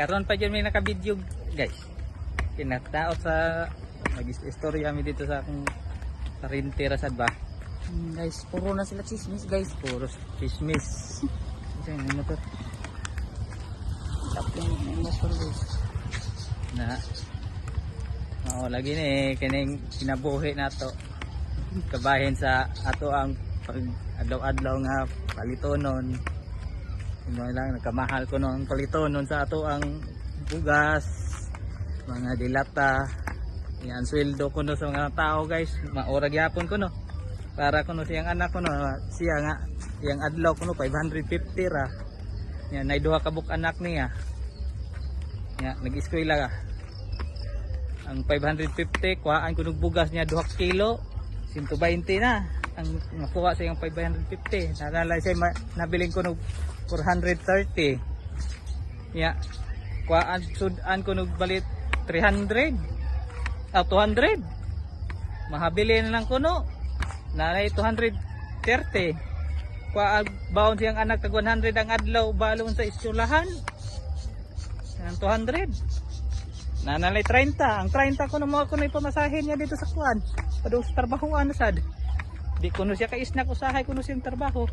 karon pa dyan may naka-video guys. Kinataot sa mag-istorya kami dito sa akong karintera sad ba. Hmm, guys, puro na sila chismis guys. Puro chismis. Isa yung motor Tapos yung motor guys. na Mao lagi ni kining kinabuhi nato. Kabahin sa ato ang pag adlaw-adlaw nga palitonon. Imo lang nagkamahal ko no ang palitonon sa ato ang bugas, mga dilata. Yan sweldo ko no sa mga tao guys. Maura gyapon ko no. Para kuno siyang anak ko no, siya nga yang adlaw ko no 550 ra. Yan nay duha ka buk anak niya. Ya, nag-eskwela ka. Ang 550, kuhaan ko bugas niya 2 kilo, 120 na. Ang nakuha sa yung 550. Nalala siya, nabiling ko ng 430. Ya, kuhaan sudan ko ng balit 300. Ah, 200. Mahabili na lang ko no. Nanay 230. Kuhaan baon siyang anak tag 100 ang adlaw balon sa eskwelahan. Ang 200. Nanalay 30. Ang 30 ko na mga ko na ipamasahin niya dito sa kuan. Padung sa trabahoan na sad. Di ko no siya kaisnak usahay ko no siyang trabaho.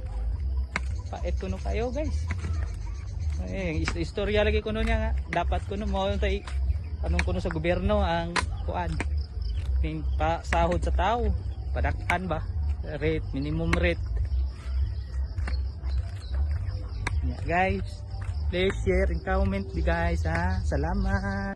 Pait ko no kayo guys. Eh, is- istorya lagi ko no niya nga. Dapat ko no mo tay anong kuno sa gobyerno ang kuan. Pin pa sahod sa tao. Padakan ba? Rate, minimum rate. Yeah, guys. Please share and comment guys ha. Salamat.